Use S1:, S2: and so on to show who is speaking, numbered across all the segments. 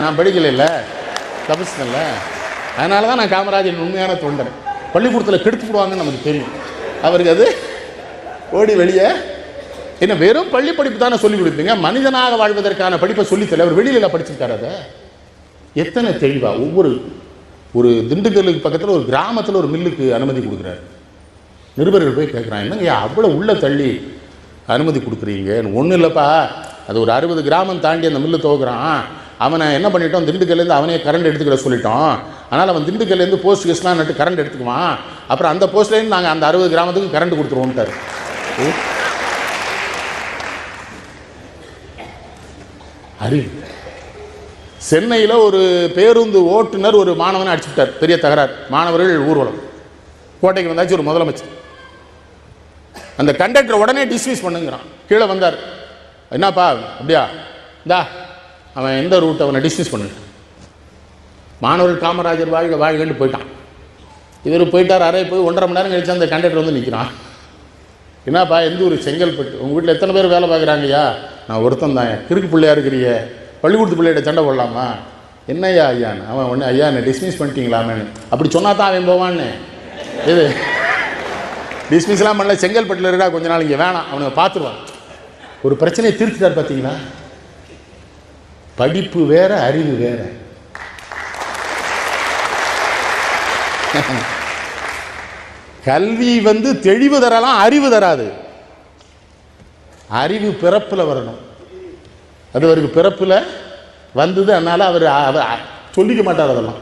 S1: நான் படிக்கலைல்ல தப்பிச்சிட்டேன்ல. அதனால தான் நான் காமராஜர் உண்மையான தொண்டர். பள்ளிக்கூடத்தில் கெடுத்து விடுவாங்கன்னு நமக்கு தெரியும். அவருக்கு அது ஓடி வெளியே. என்ன வெறும் பள்ளி படிப்பு தானே சொல்லிக் கொடுப்பீங்க? மனிதனாக வாழ்வதற்கான படிப்பை சொல்லித்தல அவர் வெளியில் படிச்சிருக்காரு அதை. எத்தனை தெளிவா ஒவ்வொரு ஒரு திண்டுக்கல்லுக்கு பக்கத்தில் ஒரு கிராமத்தில் ஒரு மில்லுக்கு அனுமதி கொடுக்குறாரு. நிருபர்கள் போய் கேட்குறான் என்னங்க அவ்வளோ உள்ள தள்ளி அனுமதி கொடுக்குறீங்க? ஒன்றும் இல்லைப்பா. அது ஒரு அறுபது கிராமம் தாண்டி அந்த மில்லு துவக்குறான். அவனை என்ன பண்ணிட்டோம் திண்டுக்கல்லேருந்து அவனே கரண்ட் எடுத்துக்கிட சொல்லிட்டோம் அதனால் அவன் திண்டுக்கல்லேருந்து போஸ்ட் கேஸ்லாம் நட்டு கரண்ட் எடுத்துக்குவான். அப்புறம் அந்த போஸ்ட்லேருந்து நாங்கள் அந்த அறுபது கிராமத்துக்கு கரண்ட் கொடுத்துருவோம்ட்டார். அறி சென்னையில் ஒரு பேருந்து ஓட்டுநர் ஒரு மாணவனை அடிச்சுட்டார். பெரிய தகராறு. மாணவர்கள் ஊர்வலம். கோட்டைக்கு வந்தாச்சு ஒரு முதலமைச்சர். அந்த கண்டக்டர் உடனே டிஸ்மிஸ் பண்ணுங்கிறான். கீழே வந்தார். என்னப்பா? அப்படியா? இந்தா அவன் எந்த ரூட் அவனை டிஸ்மிஸ் பண்ணு. மாணவர் காமராஜர் வாழ்க வாழ்கன்னு போயிட்டான். இவர் போயிட்டார் அறை போய் ஒன்றரை மணி நேரம் கழிச்சு அந்த கண்டக்டர் வந்து நிற்கிறான் என்னப்பா எந்த ஊர்? செங்கல்பட்டு. உங்கள் வீட்டில் எத்தனை பேர் வேலை பார்க்குறாங்கய்யா? நான் ஒருத்தன் தான் கிறுக்கு பிள்ளையா இருக்கிறிய? பள்ளிக்கூடத்து பிள்ளைகிட்ட சண்டை போடலாமா? என்னய்யா ஐயான்னு? அவன் ஒன்று ஐயா என்னை டிஸ்மிஸ் பண்ணிட்டீங்களாமேன்னு அப்படி சொன்னா தான் அவன் போவான்னு. இது. டிஸ்மிஸ்லாம் பண்ணல. செங்கல்பட்டில் இருக்கா கொஞ்ச நாள் இங்கே வேணாம். அவனை பார்த்துருவான். ஒரு பிரச்சனையை தீர்த்துட்டார் பார்த்தீங்களா படிப்பு வேற அறிவு வேற. கல்வி வந்து தெளிவு தரலாம் அறிவு தராது. அறிவு பிறப்பில் வரணும். அது அவருக்கு பிறப்பில் வந்தது அதனால் அவர் அவர் சொல்லிக்க மாட்டார் அதெல்லாம்.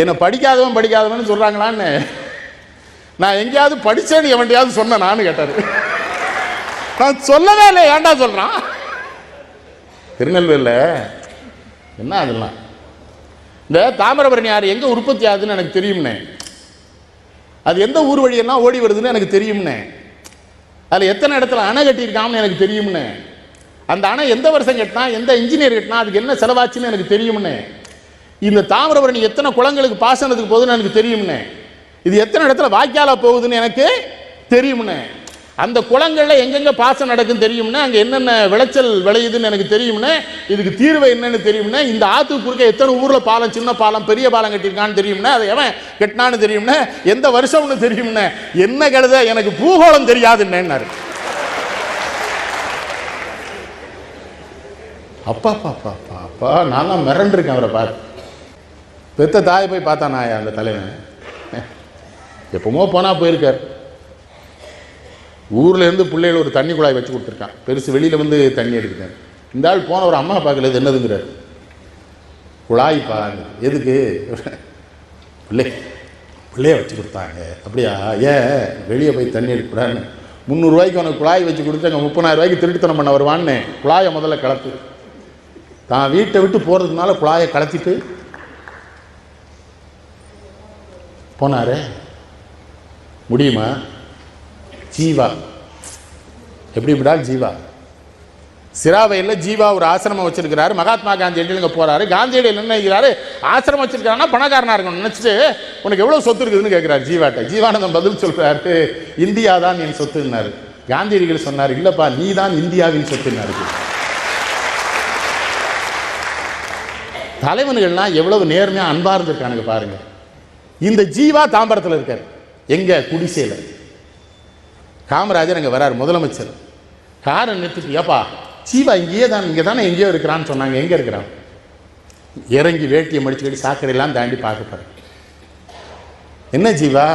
S1: என்னை படிக்காதவன் படிக்காதவன் சொல்கிறாங்களான்னு நான் எங்கேயாவது படித்தேன்னு எவன்டையாவது சொன்னேன் நான் கேட்டார். நான் சொல்லவே இல்லை ஏன்டா சொல்கிறான் திருநெல்வேலியில்? என்ன அதெல்லாம்? இந்த தாமிரபரணி ஆறு எங்கே உற்பத்தி ஆகுதுன்னு எனக்கு தெரியும்னே. அது எந்த ஊர் வழியெல்லாம் ஓடி வருதுன்னு எனக்கு தெரியும்னே. அதில் எத்தனை இடத்துல அணை கட்டியிருக்காங்கன்னு எனக்கு தெரியும்னு. அந்த அணை எந்த வருஷம் கட்டினா எந்த இன்ஜினியர் கட்டினா அதுக்கு என்ன செலவாச்சுன்னு எனக்கு தெரியும்னு. இந்த தாமிரபரணி எத்தனை குளங்களுக்கு பாசனத்துக்கு போகுதுன்னு எனக்கு தெரியும்னு. இது எத்தனை இடத்துல வாய்க்கால போகுதுன்னு எனக்கு தெரியும்னு. அந்த குளங்களில் எங்கெங்க பாசம் நடக்கும் தெரியும்னா அங்கே என்னென்ன விளைச்சல் விளையுதுன்னு எனக்கு தெரியும்னா இதுக்கு தீர்வு என்னன்னு தெரியும்னா இந்த ஆற்றுக்கு குறுக்க எத்தனை ஊரில் பாலம் சின்ன பாலம் பெரிய பாலம் கட்டியிருக்கான்னு தெரியும்னா அதை எவன் கட்டினான்னு தெரியும்னா எந்த வருஷம்னு தெரியும்னா என்ன கழுத எனக்கு பூகோளம் தெரியாதுன்னாரு அப்பா அப்பா அப்பா அப்பா நான்லாம் மிரண்டிருக்கேன் அவரை பார்த்து பெத்த தாயை போய் பார்த்தா நான் அந்த தலைவன். எப்பமோ போனால் போயிருக்கார். ஊர்லேருந்து பிள்ளைகள் ஒரு தண்ணி குழாய் வச்சு கொடுத்துருக்கான் பெருசு வெளியில் வந்து தண்ணி எடுக்கிறேன் இந்த ஆள் போன ஒரு அம்மா பார்க்கல இது என்னதுங்கிறார். குழாய்ப்பா எதுக்கு? பிள்ளை பிள்ளைய வச்சு கொடுத்தாங்க. அப்படியா? ஏன்? வெளியே போய் தண்ணி எடுக்கக்கூடாதுன்னு. முந்நூறுரூவாய்க்கு உனக்கு குழாய் வச்சு கொடுத்து அங்கே முப்பதாயிரம் ரூபாய்க்கு திருட்டுத்தனம் பண்ண வருவான்னு. குழாயை முதல்ல கலத்து தான் வீட்டை விட்டு போகிறதுனால குழாயை கலத்திட்டு போனாரே. முடியுமா? ஜீவா. எப்படி விடா ஜீவா? சிராவையில் ஜீவா ஒரு ஆசிரமம் வச்சிருக்கிறாரு. மகாத்மா காந்தியடியில் இங்கே போறாரு? காந்தியடியில் என்ன நினைக்கிறாரு? ஆசிரமம் வச்சிருக்காருன்னா பணக்காரனா இருக்கணும். நினச்சிட்டு உனக்கு எவ்வளோ சொத்து இருக்குதுன்னு கேட்குறாரு ஜீவாட்ட. ஜீவானந்தம் பதில் சொல்கிறாரு இந்தியா தான் என் சொத்துன்னாரு. காந்தியடிகள் சொன்னார் இல்லைப்பா நீ தான் இந்தியாவின் சொத்துன்னாரு. தலைவன்கள்லாம் எவ்வளவு நேர்மையாக அன்பாக இருந்திருக்கானுங்க பாருங்க. இந்த ஜீவா தாம்பரத்தில் இருக்கார். எங்கே குடிசையில். காமராஜர் அங்கே வரார் முதலமைச்சர். காரை நிறுத்திட்டு ஏப்பா ஜீவா இங்கேயே தான் இங்கே தானே எங்கேயோ இருக்கிறான்னு சொன்னாங்க. எங்கே இருக்கிறான்? இறங்கி வேட்டியை மடிச்சுக்கிட்டு சாக்கடையெல்லாம் தாண்டி பார்க்க போகிறேன் என்ன ஜீவா?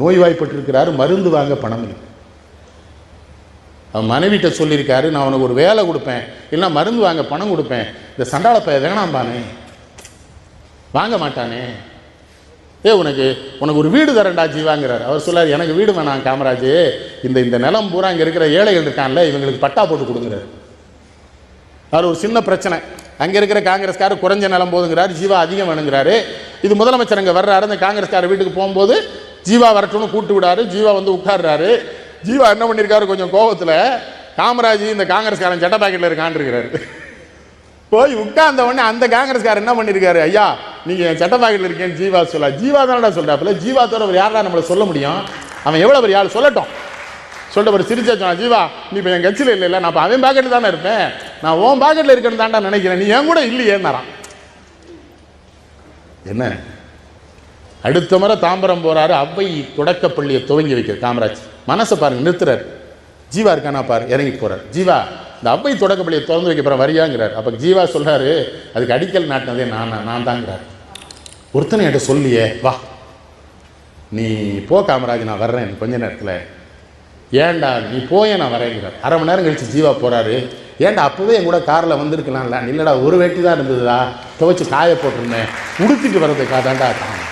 S1: நோய்வாய்ப்பட்டிருக்கிறாரு மருந்து வாங்க பணம் இல்லை. அவன் மனைவிட்ட சொல்லியிருக்காரு நான் உனக்கு ஒரு வேலை கொடுப்பேன். இல்லைன்னா மருந்து வாங்க பணம் கொடுப்பேன். இந்த சண்டாள வேணாம்பானே. வாங்க மாட்டானே. ஏ உனக்கு உனக்கு ஒரு வீடு தரேன்டா ஜீவாங்கிறார். அவர் சொல்லார் எனக்கு வீடு வேணாம் காமராஜ். இந்த இந்த நிலம் பூரா இங்கே இருக்கிற ஏழைகள் இருக்கான்ல இவங்களுக்கு பட்டா போட்டு கொடுங்குறாரு. அவர் ஒரு சின்ன பிரச்சனை. அங்கே இருக்கிற காங்கிரஸ்காரர் குறைஞ்ச நிலம் போதுங்கிறார் ஜீவா அதிகம் வேணுங்கிறாரு. இது முதலமைச்சர் அங்கே வர்றாரு அந்த காங்கிரஸ்காரர் வீட்டுக்கு போகும்போது ஜீவா வரட்டும்னு கூப்பிட்டு விடாரு. ஜீவா வந்து உட்கார்றாரு. ஜீவா என்ன பண்ணியிருக்காரு கொஞ்சம் கோபத்தில் காமராஜ் இந்த காங்கிரஸ்காரன் சட்ட பாக்கெட்டில் இருக்கான்னு இருக்கிறாரு. போய் உட்கார்ந்த உடனே அந்த காங்கிரஸ்காரர் என்ன பண்ணியிருக்காரு ஐயா நீங்க என் சட்ட பாக்கெட்டில் இருக்கேன்னு ஜீவா சொல்ல ஜீவா தானடா சொல்றாப்புல ஜீவா தவிர அவர் யாரா நம்மளை சொல்ல முடியும்? அவன் எவ்வளவு பெரிய ஆள் சொல்லட்டும். சொல்லிட்டு ஒரு சிரிச்சா சொன்னா ஜீவா நீ இப்போ என் கட்சியில் இல்லை நான் இப்போ அவன் பாக்கெட்டில் தானே இருப்பேன். நான் உன் பாக்கெட்டில் இருக்கேன்னு தாண்டா நினைக்கிறேன். நீ என் கூட இல்லையேன்னாரான் என்ன? அடுத்த முறை தாம்பரம் போறாரு. அவ்வை தொடக்கப்பள்ளியை துவங்கி வைக்கிறார் காமராஜ் மனசை பாருங்க நிறுத்துறாரு. ஜீவா இருக்கானா பாரு இறங்கி போறாரு. ஜீவா இந்த அவ்வை தொடக்க பள்ளியை திறந்து வைக்க போற வரியாங்கிறார். அப்போ ஜீவா சொல்கிறாரு அதுக்கு அடிக்கல் நாட்டினதே நான் நான் தாங்கிறார் ஒருத்தனை என்கிட்ட சொல்லியே வா நீ போ காமராஜ் நான் வர்றேன் கொஞ்ச நேரத்தில். ஏன்டா நீ போய நான் வரேங்கிறார். அரை மணி நேரம் கழிச்சு ஜீவா போகிறாரு ஏன்டா அப்போவே என் கூட காரில் வந்திருக்கலாம்ல. இல்லைடா ஒரு வேட்டி தான் இருந்ததுடா. துவைச்சி காய போட்டிருந்தேன். உடுத்திட்டு வர்றதுக்காக தாண்டா தான்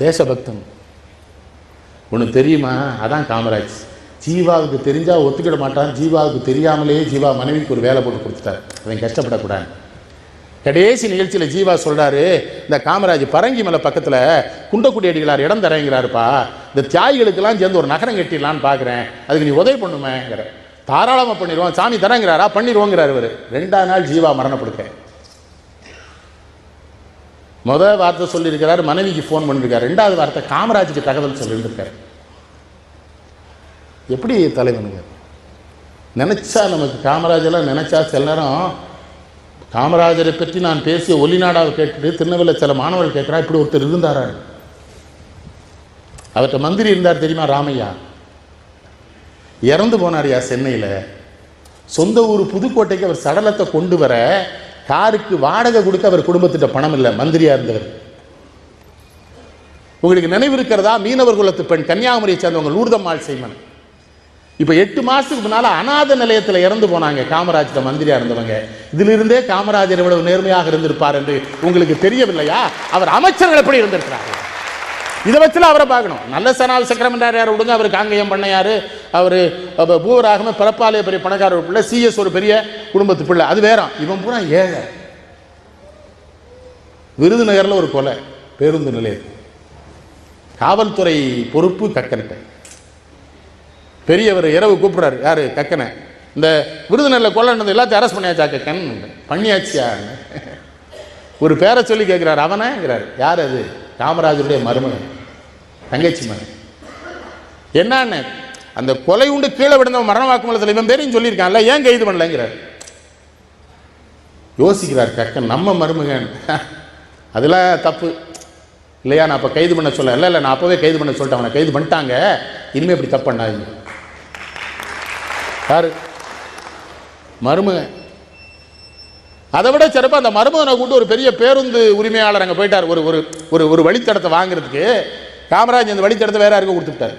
S1: தேசபக்தன். ஒன்று தெரியுமா? அதான் காமராஜ். ஜீவாவுக்கு தெரிஞ்சால் ஒத்துக்கிட மாட்டான். ஜீவாவுக்கு தெரியாமலேயே ஜீவா மனைவிக்கு ஒரு வேலை போட்டு கொடுத்துட்டார். அவன் கஷ்டப்படக்கூடாது. கடைசி நிகழ்ச்சியில் ஜீவா சொல்கிறாரு இந்த காமராஜ் பரங்கி மலை பக்கத்தில் குண்டக்குடி அடிகளார் இடம் தரேங்கிறாருப்பா. இந்த தியாகிகளுக்கெல்லாம் சேர்ந்து ஒரு நகரம் கட்டிடலான்னு பார்க்குறேன் அதுக்கு நீ உதவி பண்ணுமேங்கிற. தாராளமாக பண்ணிடுவோம். சாமி தரேங்கிறாரா? பண்ணிடுவோங்கிறார் இவர். ரெண்டாம் நாள் ஜீவா மரணப்படுக்க. முதல் வார்த்தை சொல்லியிருக்கிறார் மனைவிக்கு ஃபோன் பண்ணியிருக்காரு ரெண்டாவது வார்த்தை காமராஜுக்கு தகவல் சொல்லியிருக்காரு எப்படி தலைவனுங்க நினைச்சா நமக்கு காமராஜரெலாம் நினைச்சா சில நேரம் காமராஜரை பற்றி நான் பேசிய ஒலிநாடாவை கேட்டுட்டு திருநெல்வேலியில் சில மாணவர்கள் கேட்குறா இப்படி ஒருத்தர் இருந்தாரான் அவர்கிட்ட மந்திரி இருந்தார் தெரியுமா ராமையா? இறந்து போனார்யா சென்னையில். சொந்த ஊர் புதுக்கோட்டைக்கு அவர் சடலத்தை கொண்டு வர காருக்கு வாடகை கொடுக்க அவர் குடும்பத்திட்ட பணம் இல்லை மந்திரியா இருந்தவர். உங்களுக்கு நினைவு இருக்கிறதா? மீனவர் குலத்து பெண் கன்னியாகுமரியை சேர்ந்தவங்க லூர்தம்மாள் செய்மன் இப்போ எட்டு மாசத்துக்கு முன்னால அநாத நிலையத்தில் இறந்து போனாங்க. காமராஜர் மந்திரியா இருந்தவங்க. இதிலிருந்தே காமராஜர் இவ்வளவு நேர்மையாக இருந்திருப்பார் என்று உங்களுக்கு தெரியவில்லையா? அவர் அமைச்சர்கள் எப்படி இருந்திருக்கிறார் இதை வச்சுல அவரை பார்க்கணும். நல்ல சனால் சக்கரமண்டார் யார் விடுங்க அவர் காங்கேயம் பண்ணையார் அவர் பூவராகம பிறப்பாலே பெரிய பணக்காரர் ஒரு பிள்ளை சிஎஸ் ஒரு பெரிய குடும்பத்து பிள்ளை. அது வேற. இவன் பூரா ஏழை. விருதுநகரில் ஒரு கொலை பேருந்து நிலையம் காவல்துறை பொறுப்பு கக்கன்ட்ட பெரியவர் இரவு கூப்பிடுறாரு. யாரு? கக்கனை. இந்த விருதுநகரில் கொலை எல்லாத்தையும் அரெஸ்ட் பண்ணியாச்சா? கக்கன்? பண்ணியாச்சியா? ஒரு பேரை சொல்லி கேட்குறாரு. அவனேங்கிறாரு. யார் அது? காமராஜருடைய மருமகன். தங்கச்சி மகன். என்னன்னு? அந்த கொலை உண்டு கீழே விழுந்த மரண வாக்குமூலத்தில் இவன் பேரையும் சொல்லியிருக்கான்ல. ஏன் கைது பண்ணலங்கிறார். யோசிக்கிறார் கக்கன். நம்ம மருமகன். அதெல்லாம் தப்பு. இல்லையா? நான் அப்போ கைது பண்ண சொல்ல இல்லை இல்லை நான் அப்போவே கைது பண்ண சொல்லிட்டேன். அவனை கைது பண்ணிட்டாங்க. இனிமேல் இப்படி தப்பு பண்ணாதீங்க. யாரு? மருமகன் அதை விட சிறப்பாக அந்த மருமகனை கூட்டு ஒரு பெரிய பேருந்து உரிமையாளர் அங்கே போயிட்டார். ஒரு ஒரு ஒரு ஒரு வழித்தடத்தை வாங்குறதுக்கு. காமராஜ் அந்த வழித்தடத்தை வேற யாருக்கும் கொடுத்துட்டார்.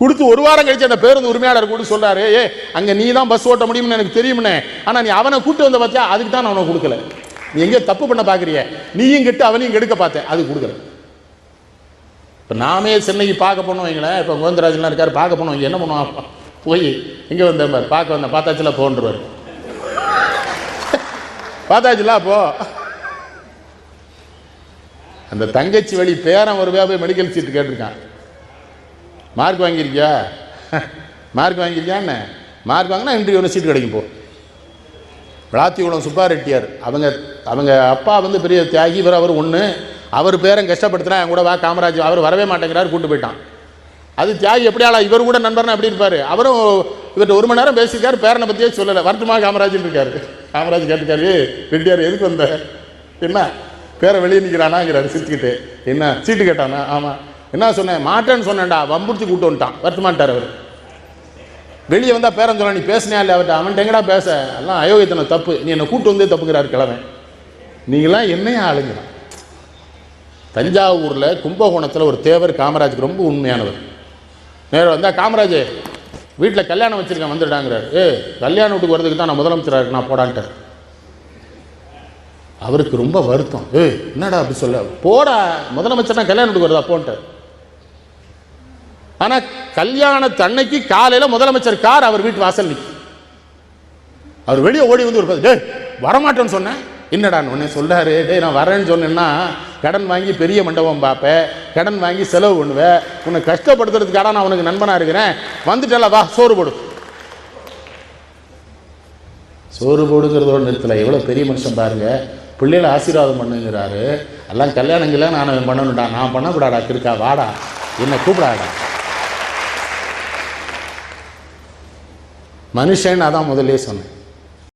S1: கொடுத்து ஒரு வாரம் கழிச்சு அந்த பேருந்து உரிமையாளர் கூட சொல்கிறாரு ஏ அங்கே நீ தான் பஸ் ஓட்ட முடியும்னு எனக்கு தெரியும்னே. ஆனால் நீ அவனை கூட்டு வந்த பார்த்தியா அதுக்கு தான் நான் அவனை கொடுக்கல. நீ எங்கேயோ தப்பு பண்ண பார்க்குறிய நீயும் கெட்டு அவனையும் கெடுக்க பார்த்தேன். அது கொடுக்கல. இப்போ நாமே சென்னைக்கு பார்க்க போனோம் வைங்களேன். இப்போ கோவிந்தராஜன்லாம் இருக்காரு பார்க்க போனோம். என்ன பண்ணுவான் போய் எங்கே வந்தேன் பார்க்க வந்தேன் பார்த்தாச்சுல போன்றுவார். பார்த்தாச்சுல அப்போ அந்த தங்கச்சி வழி பேரன் ஒரு போய் மெடிக்கல் சீட்டு கேட்டிருக்கான். மார்க் வாங்கியிருக்கியா? மார்க் வாங்கியிருக்கியான்னு மார்க் வாங்கினா இன்றைக்கு ஒரு சீட்டு கிடைக்கும் போ. விளாத்திகுளம் சுப்பா ரெட்டியார். அவங்க அவங்க அப்பா வந்து பெரிய தியாகி இவர் அவர் ஒன்று அவர் பேரன் கஷ்டப்படுத்தினா என் கூட வா காமராஜ் அவர் வரவே மாட்டேங்கிறார் கூட்டு போயிட்டான். அது தியாகி எப்படி ஆளா இவர் கூட நண்பர்னா எப்படி இருப்பார்? அவரும் இவர்கிட்ட ஒரு மணி நேரம் பேசியிருக்காரு பேரனை பற்றியே சொல்லலை. வருத்தமா காமராஜ்னு இருக்காரு. காமராஜ் கேட்டுக்காரு ரெட்டியார் எதுக்கு வந்த? என்ன? பேரை வெளியே நிற்கிறானாங்கிறாரு சிரிச்சுக்கிட்டு. என்ன? சீட்டு கேட்டானா? ஆமாம் என்ன சொன்னேன்? மாட்டேன்னு சொன்னேன்டா வம்புடிச்சு கூட்டு வந்துட்டான். வருத்தமாட்டார் அவர். வெளியே வந்தால் பேரன் சொல்ல நீ பேசினியா இல்லை அவர்கிட்ட அவன்கிட்ட எங்கடா பேச? எல்லாம் அயோக்கியத்தனை தப்பு. நீ என்னை கூட்டு வந்தே தப்புக்கிறாரு கிழவன். நீங்களாம் என்னையா ஆளுங்கலாம் தஞ்சாவூரில் கும்பகோணத்தில் ஒரு தேவர் காமராஜுக்கு ரொம்ப உண்மையானவர். நேரம் வந்தால் காமராஜ் வீட்டில் கல்யாணம் வச்சுருக்கேன் வந்துட்டாங்கிறார். ஏ கல்யாண வீட்டுக்கு வரதுக்கு தான் நான் முதலமைச்சராக நான் போடான்ட்டு அவருக்கு ரொம்ப வருத்தம். ஏ என்னடா அப்படி சொல்ல போடா முதலமைச்சர்னா கல்யாண வீட்டுக்கு வருதா? போன்ட்டு. ஆனால் கல்யாணத்தன்னைக்கு காலையில் முதலமைச்சர் கார் அவர் வீட்டு வாசல் நிற்கும் அவர் வெளியே ஓடி வந்து ஒரு டே வரமாட்டேன்னு சொன்னேன் என்னடான்னு உடனே சொல்கிறாரு டேய் நான் வரேன்னு சொன்னேன்னா கடன் வாங்கி பெரிய மண்டபம் பார்ப்பேன் கடன் வாங்கி செலவு பண்ணுவேன் உன்னை கஷ்டப்படுத்துறதுக்காக நான் உனக்கு நண்பனாக இருக்கிறேன். வந்துட்டல வா சோறு போடு. சோறு போடுங்கிறதோட நிறுத்தலை. எவ்வளோ பெரிய மனுஷன் பாருங்க. பிள்ளைகளை ஆசீர்வாதம் பண்ணுங்கிறாரு. எல்லாம் கல்யாணங்கள நான் பண்ணணும்டா. நான் பண்ணக்கூடாடா கிருக்கா வாடா. என்னை கூப்பிடாடா மனுஷன் அதான் முதல்ல சொன்னேன்.